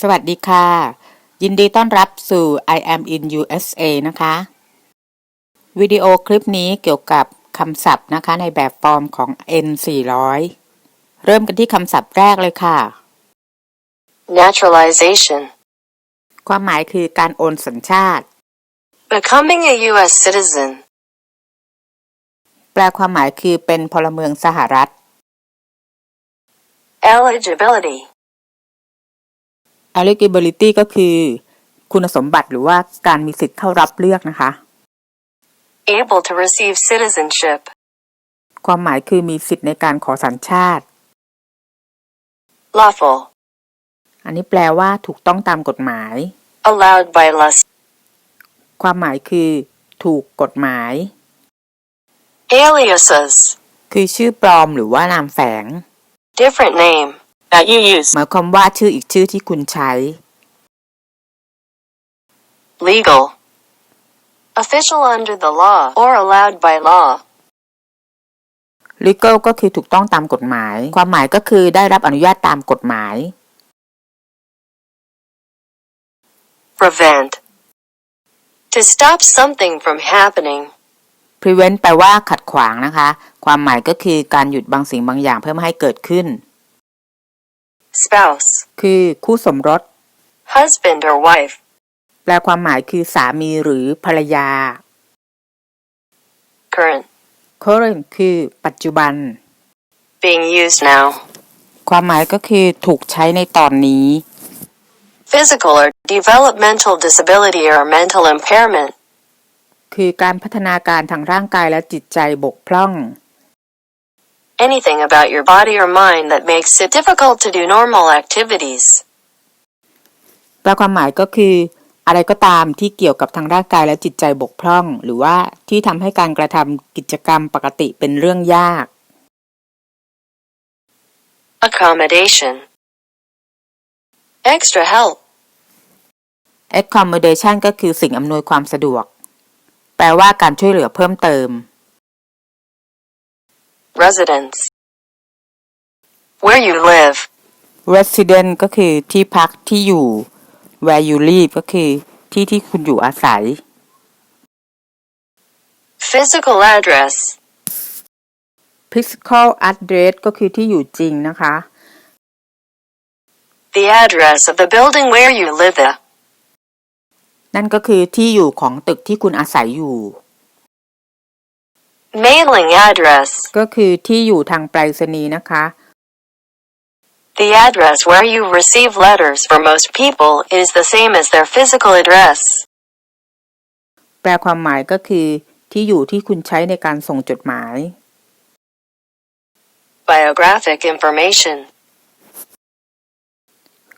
สวัสดีค่ะ ยินดีต้อนรับสู่ I am in USA นะคะ วิดีโอคลิปนี้เกี่ยวกับคำศัพท์นะคะในแบบฟอร์มของ N 400เริ่มกันที่คำศัพท์แรกเลยค่ะ Naturalization. ความหมายคือการโอนสัญชาติ Becoming a U.S. citizen. แปลความหมายคือเป็นพลเมืองสหรัฐ Eligibility. Eligibility ก็คือคุณสมบัติหรือว่าการมีสิทธิ์เข้ารับเลือกนะคะ Able to receive citizenship. ความหมายคือมีสิทธิ์ในการขอสัญชาติ Lawful. อันนี้แปลว่าถูกต้องตามกฎหมาย Allowed by law. ความหมายคือ ถูกกฎหมาย Aliases. คือชื่อปลอมหรือว่านามแฝง Different name. That you use. หมายความว่าชื่ออีกชื่อที่คุณใช้ Legal. Official under the law or allowed by law. legal ก็คือถูกต้องตามกฎหมาย ความหมายก็คือได้รับอนุญาตตามกฎหมาย Prevent. To stop something from happening. prevent แปลว่าขัดขวางนะคะ ความหมายก็คือการหยุดบางสิ่งบางอย่างเพื่อไม่ให้เกิดขึ้น Spouse. คือคู่สมรส Husband or wife. แปลความหมายคือสามีหรือภรรยา Current. current คือปัจจุบัน Being used now. ความหมายก็คือถูกใช้ในตอนนี้ Physical or developmental disability or mental impairment. คือการพัฒนาการทางร่างกายและจิตใจบกพร่อง Anything about your body or mind that makes it difficult to do normal activities. แปลความหมายก็คือ อะไรก็ตามที่เกี่ยวกับทางร่างกายและจิตใจบกพร่อง หรือว่าที่ทำให้การกระทำกิจกรรมปกติเป็นเรื่องยาก Accommodation. Extra help. accommodation ก็คือสิ่งอำนวยความสะดวก แปลว่าการช่วยเหลือเพิ่มเติม Residence. Where you live. resident ก็คือที่พักที่อยู่ where you live ก็คือที่ที่คุณอยู่อาศัย Physical address. physical address ก็คือที่อยู่จริงนะคะ The address of the building where you live. at. นั่นก็คือที่อยู่ของตึกที่คุณอาศัยอยู่ Mailing address. ก็คือที่อยู่ทางไปรษณีย์นะคะ The address where you receive letters for most people is the same as their physical address. แปลความหมายก็คือที่อยู่ที่คุณใช้ในการส่งจดหมาย Biographic information.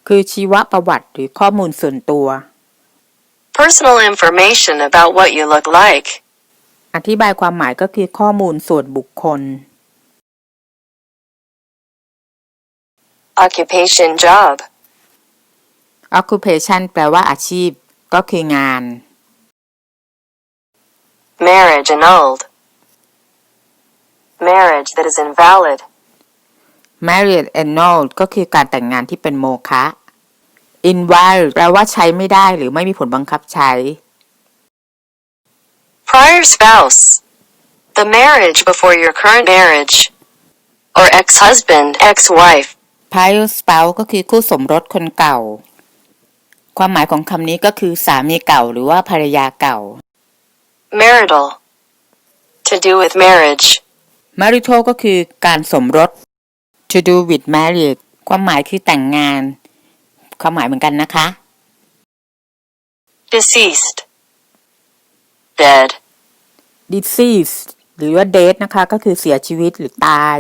คือชีวประวัติหรือข้อมูลส่วนตัว Personal information about what you look like. อธิบายความหมายก็คือข้อมูลส่วนบุคคล Occupation job. occupation แปลว่าอาชีพ ก็คืองาน Marriage annulled. Marriage that is invalid. marriage annulled ก็คือการแต่งงานที่เป็นโมฆะ invalid แปลว่าใช้ไม่ได้หรือไม่มีผลบังคับใช้ Prior spouse. The marriage before your current marriage. Or ex-husband, ex-wife. prior spouse ก็คือคู่สมรสคนเก่า ความหมายของคำนี้ก็คือสามีเก่าหรือว่าภรรยาเก่า Marital. To do with marriage. marital ก็คือการสมรส to do with marriage ความหมายคือแต่งงาน ความหมายเหมือนกันนะคะ Deceased. Dead. Deceased หรือว่า dead นะคะ ก็คือเสียชีวิตหรือตาย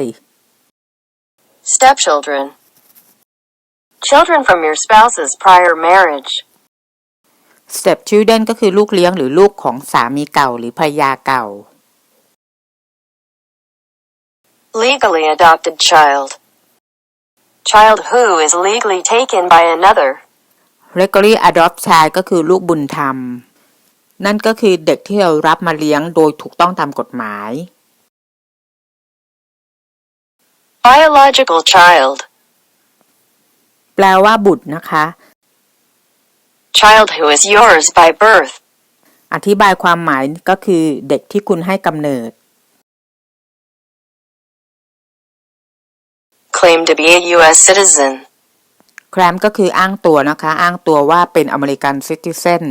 Stepchildren. Children from your spouse's prior marriage. step children ก็คือลูกเลี้ยงหรือลูกของสามีเก่าหรือภรรยาเก่า Legally adopted child. Child who is legally taken by another. legally adopt child ก็คือลูกบุญธรรม นั่นก็คือเด็กที่เรารับมาเลี้ยงโดยถูกต้องตามกฎหมาย Biological child. แปลว่าบุตรนะคะ child who is yours by birth. อธิบายความหมายก็คือเด็กที่คุณให้กำเนิด Claim to be a U.S. citizen. แครมก็คืออ้างตัวนะคะ อ้างตัวว่าเป็นอเมริกันซิติเซน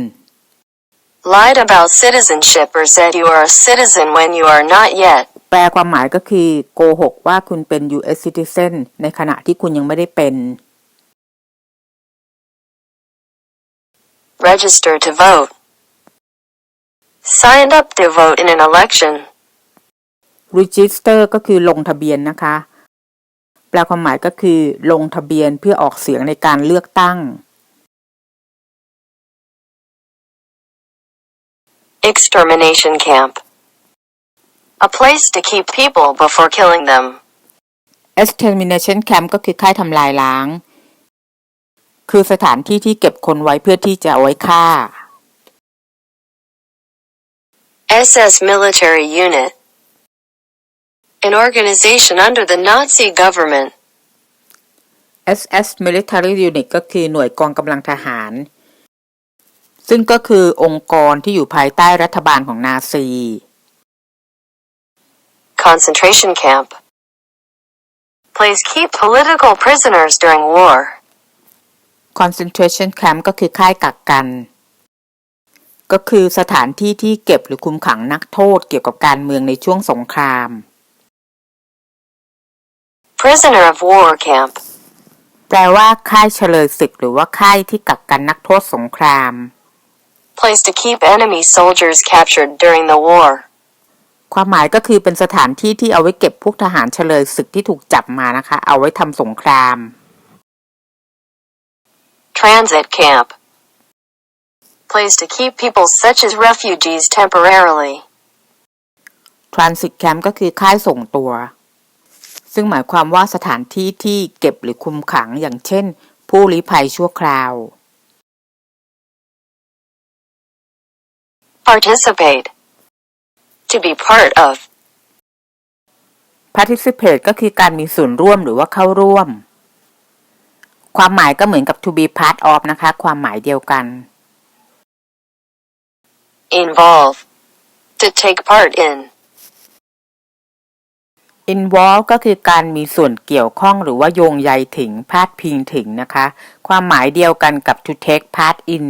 Lied about citizenship or said you are a citizen when you are not yet. แปลความหมายก็คือโกหกว่าคุณเป็น U.S. citizen ในขณะที่คุณยังไม่ได้เป็น Register to vote. Signed up to vote in an election. register ก็คือลงทะเบียนนะคะ แปลความหมายก็คือลงทะเบียนเพื่อออกเสียงในการเลือกตั้ง Extermination camp. A place to keep people before killing them. extermination camp ก็คือค่ายทำลายล้าง คือสถานที่ที่เก็บคนไว้เพื่อที่จะเอาไว้ฆ่า SS Military Unit. An organization under the Nazi government. SS military unit ก็คือหน่วยกองกำลังทหาร ซึ่งก็คือองค์กรที่อยู่ภายใต้รัฐบาลของนาซี Concentration camp. Place keep political prisoners during war. concentration camp ก็คือค่ายกักกัน ก็คือสถานที่ที่เก็บหรือคุมขังนักโทษเกี่ยวกับการเมืองในช่วงสงคราม Prisoner of war camp. แปลว่าค่ายเฉลยศึกหรือว่าค่ายที่กักกันนักโทษสงคราม Place to keep enemy soldiers captured during the war. ความหมายก็คือเป็นสถานที่ที่เอาไว้เก็บพวกทหารเฉลยศึกที่ถูกจับมานะคะ เอาไว้ทำสงคราม Transit camp. Place to keep people such as refugees temporarily. transit camp ก็คือค่ายส่งตัว ซึ่งหมายความว่าสถานที่ที่เก็บหรือคุมขังอย่างเช่น ผู้ลี้ภัยชั่วคราว Participate. To be part of. participate ก็คือการมีส่วนร่วมหรือว่าเข้าร่วม ความหมายก็เหมือนกับ to be part of นะคะ ความหมายเดียวกัน Involve. To take part in. involve ก็คือการมีส่วนเกี่ยวข้องหรือว่าโยงใยถึงพาดพิงถึงนะคะ ความหมายเดียวกันกับ to take part in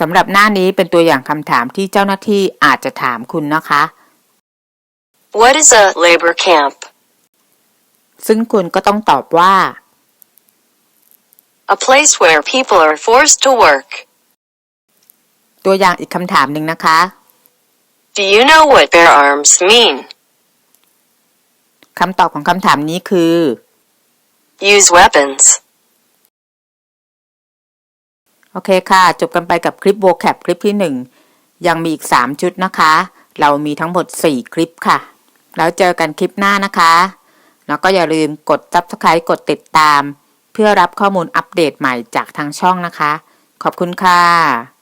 สำหรับหน้านี้เป็นตัวอย่างคำถามที่เจ้าหน้าที่อาจจะถามคุณนะคะ What is a labor camp? ซึ่งคุณก็ต้องตอบว่า A place where people are forced to work. ตัวอย่างอีกคำถามหนึ่งนะคะ Do you know what bear arms mean? คำตอบของคำถามนี้คือ Use weapons. โอเคค่ะ จบกันไปกับคลิปโวแคปคลิปที่ 1 ยังมีอีก 3 ชุดนะคะ เรามีทั้งหมด 4 คลิปค่ะ แล้วเจอกันคลิปหน้านะคะ แล้วก็อย่าลืมกด subscribe กดติดตาม เพื่อรับข้อมูลอัปเดตใหม่จากทางช่องนะคะ ขอบคุณค่ะ